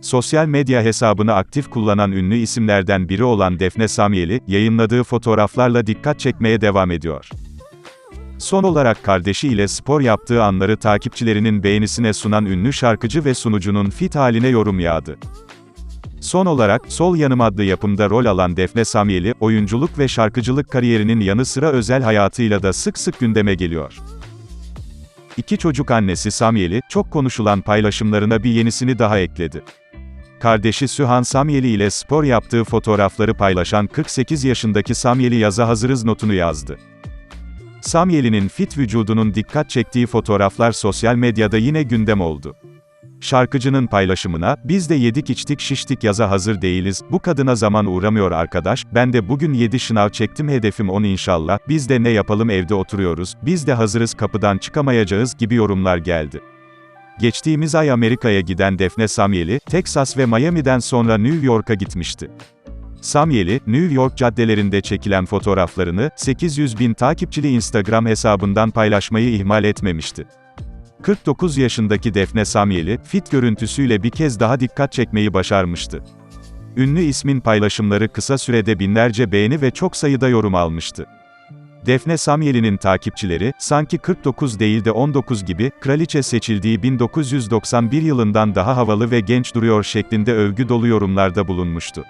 Sosyal medya hesabını aktif kullanan ünlü isimlerden biri olan Defne Samyeli, yayınladığı fotoğraflarla dikkat çekmeye devam ediyor. Son olarak kardeşi ile spor yaptığı anları takipçilerinin beğenisine sunan ünlü şarkıcı ve sunucunun fit haline yorum yağdı. Son olarak, Sol Yanım adlı yapımda rol alan Defne Samyeli, oyunculuk ve şarkıcılık kariyerinin yanı sıra özel hayatıyla da sık sık gündeme geliyor. İki çocuk annesi Samyeli, çok konuşulan paylaşımlarına bir yenisini daha ekledi. Kardeşi Sühan Samyeli ile spor yaptığı fotoğrafları paylaşan 48 yaşındaki Samyeli yaza hazırız notunu yazdı. Samyeli'nin fit vücudunun dikkat çektiği fotoğraflar sosyal medyada yine gündem oldu. Şarkıcının paylaşımına, biz de yedik içtik şiştik yaza hazır değiliz, bu kadına zaman uğramıyor arkadaş, ben de bugün 7 şınav çektim hedefim 10 inşallah, biz de ne yapalım evde oturuyoruz, biz de hazırız kapıdan çıkamayacağız gibi yorumlar geldi. Geçtiğimiz ay Amerika'ya giden Defne Samyeli, Texas ve Miami'den sonra New York'a gitmişti. Samyeli, New York caddelerinde çekilen fotoğraflarını, 800 bin takipçili Instagram hesabından paylaşmayı ihmal etmemişti. 49 yaşındaki Defne Samyeli, fit görüntüsüyle bir kez daha dikkat çekmeyi başarmıştı. Ünlü ismin paylaşımları kısa sürede binlerce beğeni ve çok sayıda yorum almıştı. Defne Samyeli'nin takipçileri, sanki 49 değil de 19 gibi, kraliçe seçildiği 1991 yılından daha havalı ve genç duruyor şeklinde övgü dolu yorumlarda bulunmuştu.